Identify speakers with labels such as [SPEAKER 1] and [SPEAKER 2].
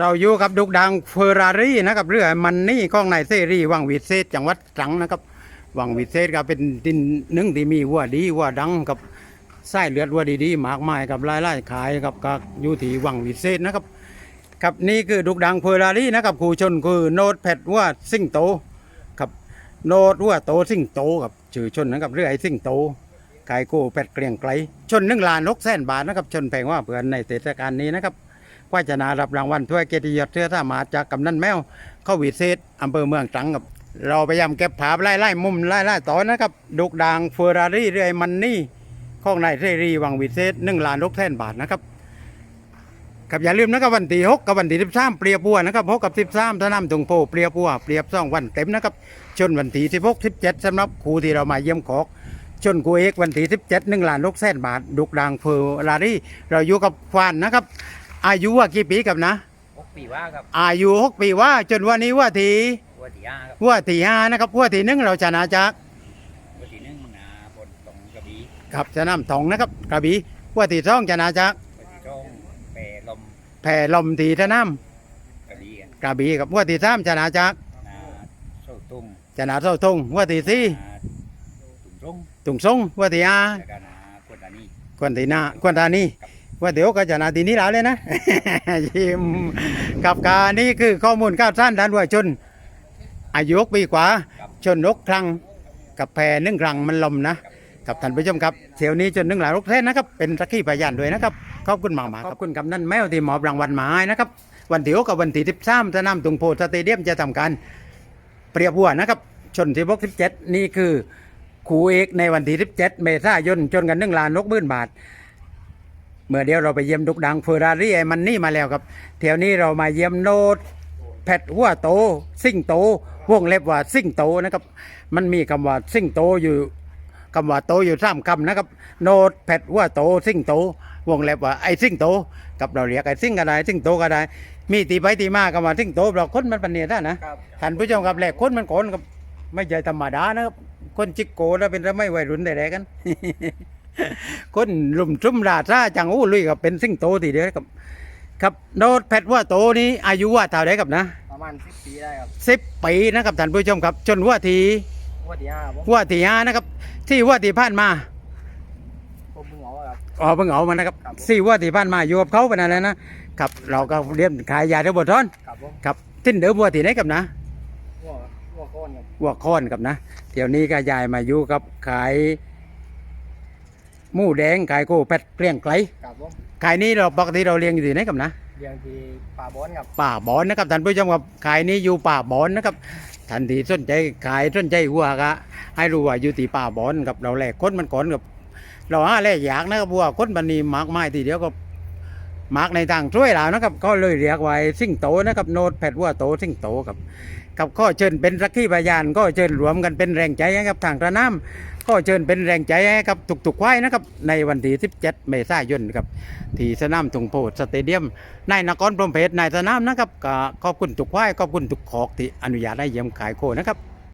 [SPEAKER 1] เราอยู่กับดุกดังเฟอร์รารี่นะครับเรือมันนี่ของนายเซรีวังวิเศษจังหวัดตรังนะครับวังวิเศษก็เป็นดินหนึ่งที่มีวัวดีวัวดังกับไส้เลือดวัวดีๆมากมายกับรายไล่ขายกับก็อยู่ที่วังวิเศษนะครับครับนี่คือดุกดังเฟอร์รารี่นะครับครูชนคือโนดแพดวัวซิงโตครับโนดวัวโตซิงโตกับชื่อชนนะครับเรือไอ้ซิงโตขายกูแพดเกลียงไกลชนหนึ่งล้านนกแสนบาทนะครับชนแพงว่าเพื่อนในเทศกาลนี้นะครับ ว่าจะนารับรางวัลถ้วยเกียรติยศเทือท่ามาจากกำนันแมวเข้าวิเศษอำเภอเมืองตรังครับเราพยายามเก็บภาพไล่ไล่มุมไล่ไล่ตอนนะครับดุกดางเฟอร์รารี่เรื่อยมันนี่ข้องนายเสรีวังวิเศษหนึ่งล้านลูกแท่นบาทนะครับครับอย่าลืมนะครับวันที่หกกับวันที่สิบสามเปรียบบัวนะครับหกกับสิบสามท่านำตรงโพเปรียบบัวเปรียบสองวันเต็มนะครับจนวันที่สิบหกสิบเจ็ดสำหรับครูที่เรามาเยี่ยมขอกชนครูเอกวันที่สิบเจ็ดหนึ่งล้านลูกแท่นบาทดุกดางเฟอร์รารี่เราอยู่กับควานนะครับ อายุว่ากี่ปีกับนะ
[SPEAKER 2] หกปีว่าครับ
[SPEAKER 1] อายุหกปีว่าจนวันนี้ว่าที
[SPEAKER 2] วัวที่ห้าครับ
[SPEAKER 1] ว่าทีห้านะครับว่าทีหนึ่งเราชนะจาก
[SPEAKER 2] วัวที่หนึ่งนะบนตรงกระบี่
[SPEAKER 1] ครับชนะทองนะครับกระบี่ว่าทีสองชนะจาก
[SPEAKER 2] วัวที่สองแปรลม
[SPEAKER 1] แผ่ลมทีทน้
[SPEAKER 2] กระบี่กันำ
[SPEAKER 1] กระบี่ครับว่าทีสามชนะจาก
[SPEAKER 2] นะโซ่ตุ้ง
[SPEAKER 1] ชนะเท่าทงว่าทีสี่
[SPEAKER 2] นะตุ่มรง
[SPEAKER 1] ตุงสงว่าทีห้า
[SPEAKER 2] แล้วก็นะกวนตานี
[SPEAKER 1] ควนทีหน้าควนตานี ว่าเดี๋ยวก็ชนะทีนี้แล้วเลยนะยิมกับการนี่คือข้อมูลก้าวสั้นด้านวัวชน อายุกปีกว่า ชนนกครั้งกับแพรนึ่งครั้งมันลมนะกับท่านผู้ชมครับเที่ยวนี้จนนึ่งหลายรกแท้นะครับเป็นสักขีพยานด้วยนะครับขอบคุณมากมากขอบคุณกำนันแมวที่หมอบรางวัลมาให้นะครับวันที่หกกับวันที่สิบสามสนามตุงโพสเตเดียมจะทำการเปรียบวัวนะครับ ชนที่บกสิบเจ็ดนี่คือคู่เอกในวันที่สิบเจ็ดเมษายนจนกันหนึ่งล้านนกหมื่นบาท เมื่อเดียวเราไปเยี่ยมดุกดังเฟอร์รารี่ไอ้มันนี่มาแล้วครับเที่ยวนี้เรามาเยี่ยมโนดแพทหัวโตซิ่งโตวงเล็บว่าซิ่งโตนะครับ มันมีคำว่าซิ่งโตอยู่คำว่าโตอยู่สามคำนะครับ โนดแพทหัวโตซิ่งโตวงเล็บว่าไอ้ซิ่งโตกับเราเรียกไอ้ซิ่งก็ได้ซิ่งโตก็ได้ มีตีไปตีมาคำว่าซิ่งโตเราคนมันปันเนียท่านะครับท่านผู้ชมครับแหลกคนมันคนครับไม่ใช่ธรรมดานะครับคนจิกโกแล้วเป็นระไม่วัยรุ่นแต่แรกกัน คนลุ่มจุ่มราชาจังอู้ลุยกับเป็นซิ่งโตทีเดียวครับ ครับโนดแพทว่าโตนี้อายุว่าเท่าไรครับนะ
[SPEAKER 3] ประมาณสิบปีได้ครับ
[SPEAKER 1] สิบปีนะครับท่านผู้ชมครับ จนว่าที
[SPEAKER 3] วัวที่ห้าผม
[SPEAKER 1] ว่าทีห้านะครับ ที่ว่าทีผ่านมา
[SPEAKER 3] ผมเพิ่งเอาครับ
[SPEAKER 1] อ๋อเพิ่งเอามานะครับ
[SPEAKER 3] ครับผม
[SPEAKER 1] สี่ว่าทีผ่านมาอยู่กับเขาเป็นอะไรนะครับเราก็เรียนขายยาเทบทอน
[SPEAKER 3] ครับผม
[SPEAKER 1] ครับทิ้นเดิมว่าทีไหนกับนะ
[SPEAKER 3] วัววัวก้อนครับ
[SPEAKER 1] ว่าค้อนกับนะ เดี๋ยวนี้ก็ยายมาอยู่กับขาย หมูแดงขายโกแปดเกลี้ยงไกล
[SPEAKER 3] ครับผม
[SPEAKER 1] ขายนี้เราปกติเราเลี้ยงอยู่ที่ไหนกับนะ
[SPEAKER 3] เลี้ยงที่ป่าบอนครับ
[SPEAKER 1] ป่าบอนนะครับท่านผู้ชมครับขายนี้อยู่ป่าบอนนะครับท่านที่สนใจขายสนใจวัวก็ให้รู้ว่าอยู่ที่ป่าบอนกับเราแลกคนมันก่อนกับเราหาแลกอยากนะครับวัวคนบันนี้มากไม้ทีเดียวก็ มากในทางช่วยเรานะครับ ก็เลยเรียกไว้สิงโตนะครับโนดแพดวัวโตสิงโตครับกับก็เชิญเป็นสักขีพยานก็เชิญรวมกันเป็นแรงใจให้กับทางระน้ำก็เชิญเป็นแรงใจให้กับทุกๆควายนะครับ ในวันที่ 17 เมษายนครับที่สนามตุงโพสเตเดียมนายนครพรหมเพชรนายสนามนะครับก็ขอบคุณทุกควายขอบคุณทุกขอกที่อนุญาตให้เยี่ยมขายโคนะครับ